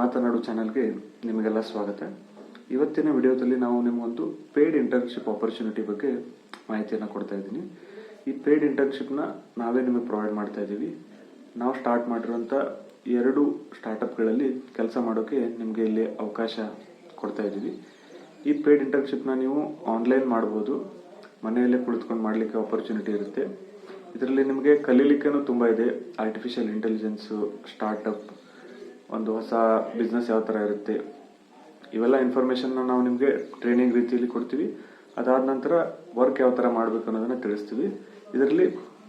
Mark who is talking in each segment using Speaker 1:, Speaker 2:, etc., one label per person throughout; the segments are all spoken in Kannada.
Speaker 1: ಮಾತನಾಡು ಚಾನೆಲ್ಗೆ ನಿಮಗೆಲ್ಲ ಸ್ವಾಗತ. ಇವತ್ತಿನ ವಿಡಿಯೋದಲ್ಲಿ ನಾವು ನಿಮಗೊಂದು ಪೇಯ್ಡ್ ಇಂಟರ್ನ್ಶಿಪ್ ಆಪರ್ಚುನಿಟಿ ಬಗ್ಗೆ ಮಾಹಿತಿಯನ್ನು ಕೊಡ್ತಾ ಇದ್ದೀನಿ. ಈ ಪೇಯ್ಡ್ ಇಂಟರ್ನ್ಶಿಪ್ನ ನಾವೇ ನಿಮಗೆ ಪ್ರೊವೈಡ್ ಮಾಡ್ತಾ ಇದ್ದೀವಿ. ನಾವು ಸ್ಟಾರ್ಟ್ ಮಾಡಿರುವಂಥ ಎರಡು ಸ್ಟಾರ್ಟಪ್ಗಳಲ್ಲಿ ಕೆಲಸ ಮಾಡೋಕ್ಕೆ ನಿಮಗೆ ಇಲ್ಲಿ ಅವಕಾಶ ಕೊಡ್ತಾ ಇದ್ದೀವಿ. ಈ ಪೇಯ್ಡ್ ಇಂಟರ್ನ್ಶಿಪ್ನ ನೀವು ಆನ್ಲೈನ್ ಮಾಡ್ಬೋದು. ಮನೆಯಲ್ಲೇ ಕುಳಿತುಕೊಂಡು ಮಾಡಲಿಕ್ಕೆ ಆಪರ್ಚುನಿಟಿ ಇರುತ್ತೆ. ಇದರಲ್ಲಿ ನಿಮಗೆ ಕಲೀಲಿಕ್ಕೆ ತುಂಬ ಇದೆ. ಆರ್ಟಿಫಿಷಿಯಲ್ ಇಂಟೆಲಿಜೆನ್ಸು ಸ್ಟಾರ್ಟಪ್ ಒಂದು ಹೊಸ ಬಿಸ್ನೆಸ್ ಯಾವ ಥರ ಇರುತ್ತೆ, ಇವೆಲ್ಲ ಇನ್ಫಾರ್ಮೇಷನ್ನ ನಾವು ನಿಮಗೆ ಟ್ರೈನಿಂಗ್ ರೀತಿಯಲ್ಲಿ ಕೊಡ್ತೀವಿ. ಅದಾದ ನಂತರ ವರ್ಕ್ ಯಾವ ಥರ ಮಾಡಬೇಕು ಅನ್ನೋದನ್ನ ತಿಳಿಸ್ತೀವಿ. ಇದರಲ್ಲಿ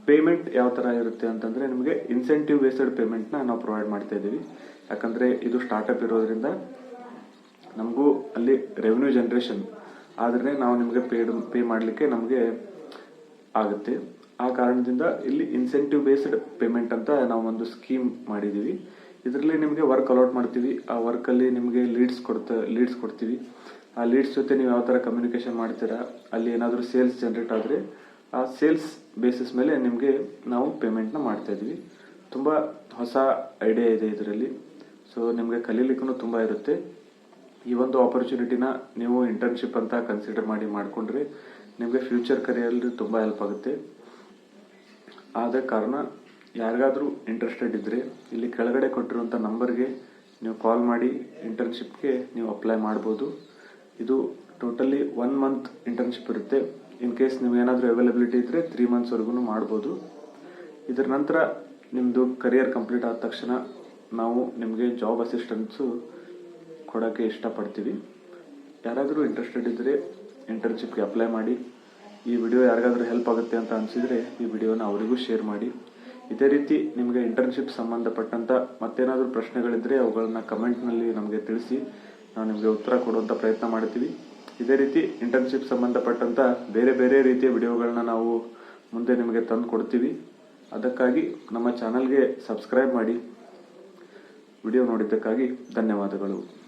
Speaker 1: ಪೇಮೆಂಟ್ ಯಾವ ಥರ ಇರುತ್ತೆ ಅಂತಂದರೆ ನಿಮಗೆ ಇನ್ಸೆಂಟಿವ್ ಬೇಸ್ಡ್ ಪೇಮೆಂಟ್ನ ನಾವು ಪ್ರೊವೈಡ್ ಮಾಡ್ತಾ ಇದ್ದೀವಿ. ಯಾಕಂದರೆ ಇದು ಸ್ಟಾರ್ಟಪ್ ಇರೋದ್ರಿಂದ ನಮಗೂ ಅಲ್ಲಿ ರೆವೆನ್ಯೂ ಜನ್ರೇಷನ್ ಆದರೆ ನಾವು ನಿಮಗೆ ಪೇಡ್ ಪೇ ಮಾಡಲಿಕ್ಕೆ ನಮಗೆ ಆಗುತ್ತೆ. ಆ ಕಾರಣದಿಂದ ಇಲ್ಲಿ ಇನ್ಸೆಂಟಿವ್ ಬೇಸ್ಡ್ ಪೇಮೆಂಟ್ ಅಂತ ನಾವು ಒಂದು ಸ್ಕೀಮ್ ಮಾಡಿದ್ದೀವಿ. ಇದರಲ್ಲಿ ನಿಮಗೆ ವರ್ಕ್ ಅಲೌಟ್ ಮಾಡ್ತೀವಿ. ಆ ವರ್ಕಲ್ಲಿ ನಿಮಗೆ ಲೀಡ್ಸ್ ಕೊಡ್ತಾ ಲೀಡ್ಸ್ ಕೊಡ್ತೀವಿ. ಆ ಲೀಡ್ಸ್ ಜೊತೆ ನೀವು ಯಾವ ಥರ ಕಮ್ಯುನಿಕೇಷನ್ ಮಾಡ್ತೀರಾ, ಅಲ್ಲಿ ಏನಾದರೂ ಸೇಲ್ಸ್ ಜನ್ರೇಟ್ ಆದರೆ ಆ ಸೇಲ್ಸ್ ಬೇಸಿಸ್ ಮೇಲೆ ನಿಮಗೆ ನಾವು ಪೇಮೆಂಟ್ನ ಮಾಡ್ತಾಯಿದ್ವಿ ತುಂಬ ಹೊಸ ಐಡಿಯಾ ಇದೆ ಇದರಲ್ಲಿ. ಸೊ ನಿಮಗೆ ಕಲೀಲಿಕ್ಕೂ ತುಂಬ ಇರುತ್ತೆ. ಈ ಒಂದು ಆಪರ್ಚುನಿಟಿನ ನೀವು ಇಂಟರ್ನ್ಶಿಪ್ ಅಂತ ಕನ್ಸಿಡರ್ ಮಾಡಿ ಮಾಡಿಕೊಂಡ್ರೆ ನಿಮಗೆ ಫ್ಯೂಚರ್ ಕರಿಯರಲ್ಲಿ ತುಂಬ ಹೆಲ್ಪ್ ಆಗುತ್ತೆ. ಆದ ಕಾರಣ ಯಾರಿಗಾದರೂ ಇಂಟ್ರೆಸ್ಟೆಡ್ ಇದ್ದರೆ ಇಲ್ಲಿ ಕೆಳಗಡೆ ಕೊಟ್ಟಿರುವಂಥ ನಂಬರ್ಗೆ ನೀವು ಕಾಲ್ ಮಾಡಿ ಇಂಟರ್ನ್ಶಿಪ್ಗೆ ನೀವು ಅಪ್ಲೈ ಮಾಡ್ಬೋದು. ಇದು ಟೋಟಲಿ ಒನ್ ಮಂತ್ ಇಂಟರ್ನ್ಶಿಪ್ ಇರುತ್ತೆ. ಇನ್ ಕೇಸ್ ನೀವು ಏನಾದರೂ ಅವೈಲಬಿಲಿಟಿ ಇದ್ದರೆ ತ್ರೀ ಮಂತ್ಸ್ವರೆಗೂ ಮಾಡ್ಬೋದು. ಇದರ ನಂತರ ನಿಮ್ಮದು ಕರಿಯರ್ ಕಂಪ್ಲೀಟ್ ಆದ ತಕ್ಷಣ ನಾವು ನಿಮಗೆ ಜಾಬ್ ಅಸಿಸ್ಟೆನ್ಸು ಕೊಡೋಕ್ಕೆ ಇಷ್ಟಪಡ್ತೀವಿ. ಯಾರಾದರೂ ಇಂಟ್ರೆಸ್ಟೆಡ್ ಇದ್ದರೆ ಇಂಟರ್ನ್ಶಿಪ್ಗೆ ಅಪ್ಲೈ ಮಾಡಿ. ಈ ವಿಡಿಯೋ ಯಾರಿಗಾದ್ರೂ ಹೆಲ್ಪ್ ಆಗುತ್ತೆ ಅಂತ ಅನಿಸಿದರೆ ಈ ವಿಡಿಯೋನ ಅವರಿಗೂ ಶೇರ್ ಮಾಡಿ. ಇದೇ ರೀತಿ ನಿಮಗೆ ಇಂಟರ್ನ್ಶಿಪ್ ಸಂಬಂಧಪಟ್ಟಂಥ ಮತ್ತೇನಾದರೂ ಪ್ರಶ್ನೆಗಳಿದ್ದರೆ ಅವುಗಳನ್ನ ಕಮೆಂಟ್ನಲ್ಲಿ ನಮಗೆ ತಿಳಿಸಿ, ನಾವು ನಿಮಗೆ ಉತ್ತರ ಕೊಡುವಂಥ ಪ್ರಯತ್ನ ಮಾಡ್ತೀವಿ. ಇದೇ ರೀತಿ ಇಂಟರ್ನ್ಶಿಪ್ ಸಂಬಂಧಪಟ್ಟಂಥ ಬೇರೆ ಬೇರೆ ರೀತಿಯ ವಿಡಿಯೋಗಳನ್ನ ನಾವು ಮುಂದೆ ನಿಮಗೆ ತಂದು ಕೊಡ್ತೀವಿ. ಅದಕ್ಕಾಗಿ ನಮ್ಮ ಚಾನಲ್ಗೆ ಸಬ್ಸ್ಕ್ರೈಬ್ ಮಾಡಿ. ವಿಡಿಯೋ ನೋಡಿದ್ದಕ್ಕಾಗಿ ಧನ್ಯವಾದಗಳು.